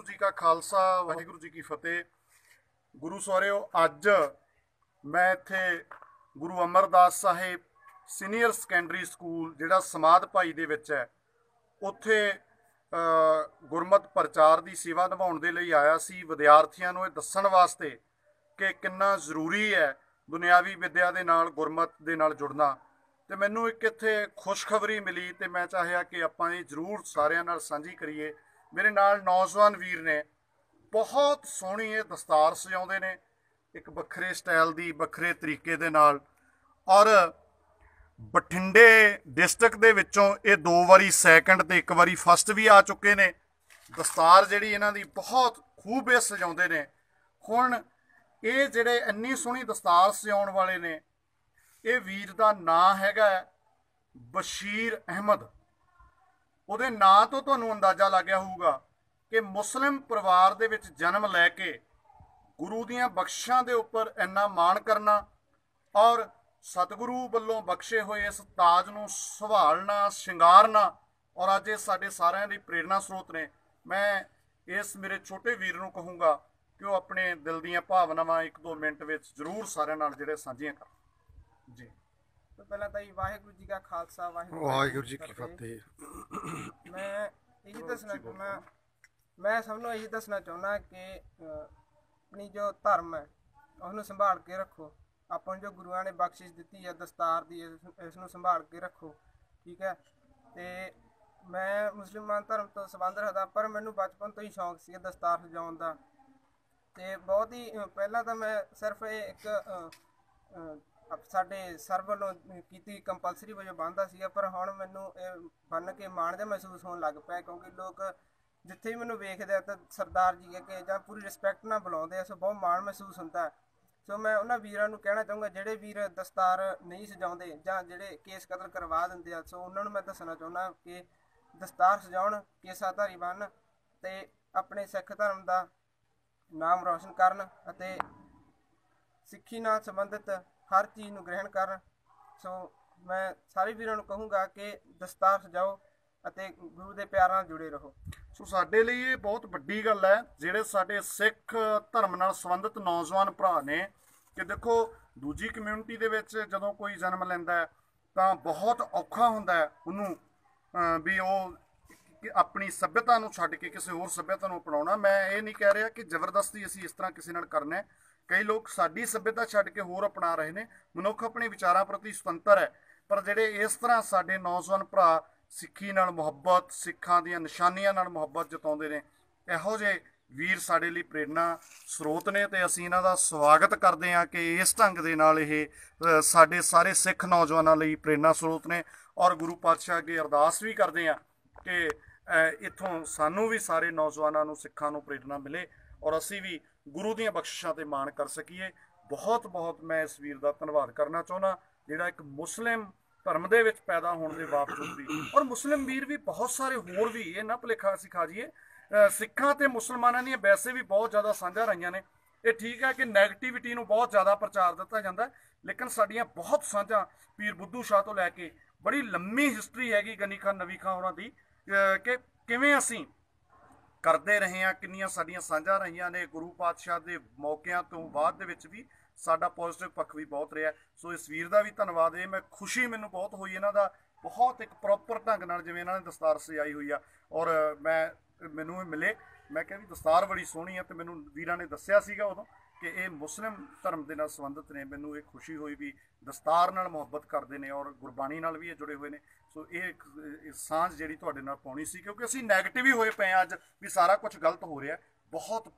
ਵਾਹਿਗੁਰੂ ਜੀ ਕਾ ਖਾਲਸਾ, ਵਾਹਿਗੁਰੂ ਜੀ ਕੀ ਫਤਿਹ। ਗੁਰੂ ਸਵਾਰਿਓ, ਅੱਜ ਮੈਂ ਇੱਥੇ Guru Amardas Sahib senior secondary school, ਜਿਹੜਾ ਸਮਾਦ ਭਾਈ ਦੇ ਵਿੱਚ ਹੈ, ਉੱਥੇ ਗੁਰਮਤ ਪ੍ਰਚਾਰ ਦੀ ਸੇਵਾ ਨਿਭਾਉਣ ਦੇ ਲਈ ਆਇਆ ਸੀ। ਵਿਦਿਆਰਥੀਆਂ ਨੂੰ ਇਹ ਦੱਸਣ ਵਾਸਤੇ ਕਿ ਕਿੰਨਾ ਜ਼ਰੂਰੀ ਹੈ ਦੁਨਿਆਵੀ ਵਿੱਦਿਆ ਦੇ ਨਾਲ, ਗੁਰਮਤ ਦੇ ਨਾਲ ਜੁੜਨਾ। ਤੇ ਮੈਨੂੰ ਇੱਕ ਇੱਥੇ ਖੁਸ਼ਖਬਰੀ ਮਿਲੀ ਤੇ ਮੈਂ ਚਾਹਿਆ ਕਿ ਆਪਾਂ ਇਹ ਜ਼ਰੂਰ ਸਾਰਿਆਂ ਨਾਲ ਸਾਂਝੀ ਕਰੀਏ ਮੇਰੇ ਨਾਲ ਨੌਜਵਾਨ ਵੀਰ ਨੇ ਬਹੁਤ ਸੋਹਣੀ ਇਹ ਦਸਤਾਰ ਸਜਾਉਂਦੇ ਨੇ, ਇੱਕ ਵੱਖਰੇ ਸਟਾਈਲ ਦੀ, ਵੱਖਰੇ ਤਰੀਕੇ ਦੇ ਨਾਲ। ਔਰ ਬਠਿੰਡੇ ਡਿਸਟ੍ਰਿਕਟ ਦੇ ਵਿੱਚੋਂ ਇਹ ਦੋ ਵਾਰੀ ਸੈਕੰਡ ਤੇ ਇੱਕ ਵਾਰੀ ਫਸਟ ਵੀ ਆ ਚੁੱਕੇ ਨੇ। ਦਸਤਾਰ ਜਿਹੜੀ ਇਹਨਾਂ ਦੀ ਬਹੁਤ ਖੂਬ ਇਹ ਸਜਾਉਂਦੇ ਨੇ। ਹੁਣ ਇਹ ਜਿਹੜੇ ਇੰਨੀ ਸੋਹਣੀ ਦਸਤਾਰ ਸਜਾਉਣ ਵਾਲੇ ਨੇ, ਇਹ ਵੀਰ ਦਾ ਨਾਂ ਹੈਗਾ ਬਸ਼ੀਰ ਅਹਿਮਦ। ਉਹਦੇ ਨਾਂ ਤੋਂ ਤੁਹਾਨੂੰ ਅੰਦਾਜ਼ਾ ਲੱਗਿਆ ਹੋਊਗਾ ਕਿ ਮੁਸਲਿਮ ਪਰਿਵਾਰ ਦੇ ਵਿੱਚ ਜਨਮ ਲੈ ਕੇ ਗੁਰੂ ਦੀਆਂ ਬਖਸ਼ਾਂ ਦੇ ਉੱਪਰ ਇੰਨਾ ਮਾਣ ਕਰਨਾ ਔਰ ਸਤਿਗੁਰੂ ਵੱਲੋਂ ਬਖਸ਼ੇ ਹੋਏ ਇਸ ਤਾਜ ਨੂੰ ਸੰਭਾਲਣਾ, ਸ਼ਿੰਗਾਰਨਾ ਔਰ ਅੱਜ ਇਹ ਸਾਡੇ ਸਾਰਿਆਂ ਦੀ ਪ੍ਰੇਰਣਾ ਸਰੋਤ ਨੇ। ਮੈਂ ਇਸ ਮੇਰੇ ਛੋਟੇ ਵੀਰ ਨੂੰ ਕਹੂੰਗਾ ਕਿ ਉਹ ਆਪਣੇ ਦਿਲ ਦੀਆਂ ਭਾਵਨਾਵਾਂ ਇੱਕ ਦੋ ਮਿੰਟ ਵਿੱਚ ਜ਼ਰੂਰ ਸਾਰਿਆਂ ਨਾਲ ਜਿਹੜੇ ਸਾਂਝੀਆਂ ਕਰ ਜੀ। ਤੋਂ ਪਹਿਲਾਂ ਤਾਂ ਜੀ ਵਾਹਿਗੁਰੂ ਜੀ ਕਾ ਖਾਲਸਾ ਵਾਹਿਗੁਰੂ ਜੀ ਕੀ ਫਤਿਹ। ਮੈਂ ਇਹੀ ਦੱਸਣਾ ਚਾਹੁੰਦਾ ਮੈਂ ਸਭ ਨੂੰ ਇਹੀ ਦੱਸਣਾ ਚਾਹੁੰਦਾ ਕਿ ਆਪਣੀ ਜੋ ਧਰਮ ਹੈ ਉਹਨੂੰ ਸੰਭਾਲ ਕੇ ਰੱਖੋ। ਆਪਾਂ ਜੋ ਗੁਰੂਆਂ ਨੇ ਬਖਸ਼ਿਸ਼ ਦਿੱਤੀ ਹੈ ਦਸਤਾਰ ਦੀ ਇਸ ਨੂੰ ਸੰਭਾਲ ਕੇ ਰੱਖੋ ਠੀਕ ਹੈ? ਤੇ ਮੈਂ ਮੁਸਲਮਾਨ ਧਰਮ ਤੋਂ ਸੰਬੰਧ ਰੱਖਦਾ ਪਰ ਮੈਨੂੰ ਬਚਪਨ ਤੋਂ ਹੀ ਸ਼ੌਂਕ ਸੀ ਦਸਤਾਰ ਸਜਾਉਣ ਦਾ। ਤੇ ਬਹੁਤ ਹੀ ਪਹਿਲਾਂ ਤਾਂ ਮੈਂ ਸਿਰਫ ਇਹ ਇੱਕ ਸਾਡੇ ਸਰ ਵੱਲੋਂ ਕੀਤੀ ਕੰਪਲਸਰੀ ਵਜੋਂ ਬੰਨਦਾ ਸੀਗਾ, ਪਰ ਹੁਣ ਮੈਨੂੰ ਇਹ ਬੰਨ ਕੇ ਮਾਣ ਜਿਹਾ ਮਹਿਸੂਸ ਹੋਣ ਲੱਗ ਪਿਆ, ਕਿਉਂਕਿ ਲੋਕ ਜਿੱਥੇ ਵੀ ਮੈਨੂੰ ਵੇਖਦੇ ਆ ਤਾਂ ਸਰਦਾਰ ਜੀ ਕਹਿ ਜਾਂ ਪੂਰੀ ਰਿਸਪੈਕਟ ਨਾਲ ਬੁਲਾਉਂਦੇ ਆ, ਸੋ ਬਹੁਤ ਮਾਣ ਮਹਿਸੂਸ ਹੁੰਦਾ। ਸੋ ਮੈਂ ਉਹਨਾਂ ਵੀਰਾਂ ਨੂੰ ਕਹਿਣਾ ਚਾਹੂੰਗਾ, ਜਿਹੜੇ ਵੀਰ ਦਸਤਾਰ ਨਹੀਂ ਸਜਾਉਂਦੇ ਜਾਂ ਜਿਹੜੇ ਕੇਸ ਕਤਲ ਕਰਵਾ ਦਿੰਦੇ ਆ, ਸੋ ਉਹਨਾਂ ਨੂੰ ਮੈਂ ਦੱਸਣਾ ਚਾਹੁੰਦਾ ਕਿ ਦਸਤਾਰ ਸਜਾਉਣ, ਕੇਸਾਧਾਰੀ ਬਣ ਤੇ ਆਪਣੇ ਸਿੱਖ ਧਰਮ ਦਾ ਨਾਮ ਰੌਸ਼ਨ ਕਰਨ ਅਤੇ ਸਿੱਖੀ ਨਾਲ ਸੰਬੰਧਿਤ ਹਰ ਚੀਜ਼ ਨੂੰ ਗ੍ਰਹਿਣ ਕਰਨ। ਸੋ ਮੈਂ ਸਾਰੇ ਵੀਰਾਂ ਨੂੰ ਕਹੂੰਗਾ ਕਿ ਦਸਤਾਰ ਸਜਾਓ ਅਤੇ ਗੁਰੂ ਦੇ ਪਿਆਰ ਨਾਲ ਜੁੜੇ ਰਹੋ। ਸੋ ਸਾਡੇ ਲਈ ਇਹ ਬਹੁਤ ਵੱਡੀ ਗੱਲ ਹੈ, ਜਿਹੜੇ ਸਾਡੇ ਸਿੱਖ ਧਰਮ ਨਾਲ ਸੰਬੰਧਿਤ ਨੌਜਵਾਨ ਭਰਾ ਨੇ, ਕਿ ਦੇਖੋ ਦੂਜੀ ਕਮਿਊਨਿਟੀ ਦੇ ਵਿੱਚ ਜਦੋਂ ਕੋਈ ਜਨਮ ਲੈਂਦਾ ਹੈ, ਤਾਂ ਬਹੁਤ ਔਖਾ ਹੁੰਦਾ ਹੈ ਉਹਨੂੰ ਵੀ ਉਹ ਕਿ ਆਪਣੀ ਸੱਭਿਅਤਾ ਨੂੰ ਛੱਡ ਕੇ ਕਿਸੇ ਹੋਰ ਸੱਭਿਅਤਾ ਨੂੰ ਅਪਣਾਉਣਾ। ਮੈਂ ਇਹ ਨਹੀਂ ਕਹਿ ਰਿਹਾ ਕਿ ਜ਼ਬਰਦਸਤੀ ਅਸੀਂ ਇਸ ਤਰ੍ਹਾਂ ਕਿਸੇ ਨਾਲ ਕਰਨਾ ਕਈ ਲੋਕ ਸਾਡੀ ਸੱਭਿਅਤਾ ਛੱਡ ਕੇ ਹੋਰ ਅਪਣਾ ਰਹੇ ਨੇ ਮਨੁੱਖ ਆਪਣੇ ਵਿਚਾਰਾਂ ਪ੍ਰਤੀ ਸੁਤੰਤਰ ਹੈ ਪਰ ਜਿਹੜੇ ਇਸ ਤਰ੍ਹਾਂ ਸਾਡੇ ਨੌਜਵਾਨ ਭਰਾ ਸਿੱਖੀ ਨਾਲ ਮੁਹੱਬਤ ਸਿੱਖਾਂ ਦੀਆਂ ਨਿਸ਼ਾਨੀਆਂ ਨਾਲ ਮੁਹੱਬਤ ਜਤਾਉਂਦੇ ਨੇ ਇਹੋ ਜਿਹੇ ਵੀਰ ਸਾਡੇ ਲਈ ਪ੍ਰੇਰਣਾ ਸਰੋਤ ਨੇ ਤੇ ਅਸੀਂ ਇਹਨਾਂ ਦਾ ਸਵਾਗਤ ਕਰਦੇ ਹਾਂ ਕਿ ਇਸ ਢੰਗ ਦੇ ਨਾਲ ਇਹ ਸਾਡੇ ਸਾਰੇ ਸਿੱਖ ਨੌਜਵਾਨਾਂ ਲਈ ਪ੍ਰੇਰਣਾ ਸਰੋਤ ਨੇ ਔਰ ਗੁਰੂ ਪਾਤਸ਼ਾਹ ਅੱਗੇ ਅਰਦਾਸ ਵੀ ਕਰਦੇ ਹਾਂ ਕਿ ਅ, ਇੱਥੋਂ ਸਾਨੂੰ ਵੀ ਸਾਰੇ ਨੌਜਵਾਨਾਂ ਨੂੰ ਸਿੱਖਾਂ ਨੂੰ ਪ੍ਰੇਰਣਾ ਮਿਲੇ ਔਰ ਅਸੀਂ ਵੀ ਗੁਰੂ ਦੀਆਂ ਬਖਸ਼ਿਸ਼ਾਂ ਤੇ ਮਾਣ ਕਰ ਸਕੀਏ। ਬਹੁਤ ਬਹੁਤ ਮੈਂ ਇਸ ਵੀਰ ਦਾ ਧੰਨਵਾਦ ਕਰਨਾ ਚਾਹੁੰਦਾ ਜਿਹੜਾ ਇੱਕ ਮੁਸਲਿਮ ਧਰਮ ਦੇ ਵਿੱਚ ਪੈਦਾ ਹੋਣ ਦੇ ਬਾਵਜੂਦ ਵੀ। ਔਰ ਮੁਸਲਿਮ ਵੀਰ ਵੀ ਬਹੁਤ ਸਾਰੇ ਹੋਰ ਵੀ ਇਹ ਨਾ ਭੁਲੇਖਾ ਸਿਖਾ ਜੀਏ ਅ, ਸਿੱਖਾਂ ਤੇ ਮੁਸਲਮਾਨਾਂ ਦੀਆਂ ਵੈਸੇ ਵੀ ਬਹੁਤ ਜ਼ਿਆਦਾ ਸਾਂਝਾਂ ਰਹੀਆਂ ਨੇ। ਇਹ ਠੀਕ ਹੈ ਕਿ 네ਗੇਟਿਵਿਟੀ ਨੂੰ ਬਹੁਤ ਜ਼ਿਆਦਾ ਪ੍ਰਚਾਰ ਦਿੱਤਾ ਜਾਂਦਾ ਲੇਕਿਨ ਸਾਡੀਆਂ ਬਹੁਤ ਸਾਂਝਾਂ ਪੀਰ ਬੁੱਧੂ ਸ਼ਾਹ ਤੋਂ ਲੈ ਕੇ ਬੜੀ ਲੰਮੀ ਹਿਸਟਰੀ ਹੈਗੀ ਗਨੀ ਖਾਨ ਨਵੀ ਖਾਨ ਹੋਰਾਂ ਦੀ ਕਿ ਕਿਵੇਂ ਅਸੀਂ ਕਰਦੇ ਰਹੇ ਹਾਂ, ਕਿੰਨੀਆਂ ਸਾਡੀਆਂ ਸਾਂਝਾਂ ਰਹੀਆਂ ਨੇ ਗੁਰੂ ਪਾਤਸ਼ਾਹ ਦੇ ਮੌਕਿਆਂ ਤੋਂ ਬਾਅਦ ਦੇ ਵਿੱਚ ਵੀ ਸਾਡਾ ਪੋਜ਼ਿਟਿਵ ਪੱਖ ਵੀ ਬਹੁਤ ਰਿਹਾ ਸੋ ਇਸ ਵੀਰ ਦਾ ਵੀ ਧੰਨਵਾਦ ਇਹ ਮੈਂ ਖੁਸ਼ੀ ਮੈਨੂੰ ਬਹੁਤ ਹੋਈ ਇਹਨਾਂ ਦਾ, ਬਹੁਤ ਇੱਕ ਪ੍ਰੋਪਰ ਢੰਗ ਨਾਲ ਜਿਵੇਂ ਇਹਨਾਂ ਨੇ ਦਸਤਾਰ ਸਜਾਈ ਹੋਈ ਆ। ਔਰ ਮੈਂ, ਮੈਨੂੰ ਮਿਲੇ। ਮੈਂ ਕਿਹਾ ਵੀ ਦਸਤਾਰ ਬੜੀ ਸੋਹਣੀ ਆ ਤੇ ਮੈਨੂੰ ਵੀਰਾਂ ਨੇ ਦੱਸਿਆ ਸੀਗਾ ਉਦੋਂ ਕਿ ਇਹ ਮੁਸਲਿਮ ਧਰਮ ਦੇ ਨਾਲ ਸੰਬੰਧਿਤ ਨੇ। ਮੈਨੂੰ ਇਹ ਖੁਸ਼ੀ ਹੋਈ ਵੀ ਦਸਤਾਰ ਨਾਲ ਮੁਹੱਬਤ ਕਰਦੇ ਨੇ ਔਰ ਗੁਰਬਾਣੀ ਨਾਲ ਵੀ ਇਹ ਜੁੜੇ ਹੋਏ ਨੇ। ਸੋ ਇਹ ਇੱਕ ਸਾਂਝ ਜਿਹੜੀ ਤੁਹਾਡੇ ਨਾਲ ਪਾਉਣੀ ਸੀ ਕਿਉਂਕਿ ਅਸੀਂ 네ਗੇਟਿਵ ਹੀ ਹੋਏ ਪਏ ਆ ਅੱਜ ਵੀ ਸਾਰਾ ਕੁਝ ਗਲਤ ਹੋ ਰਿਹਾ। ਬਹੁਤ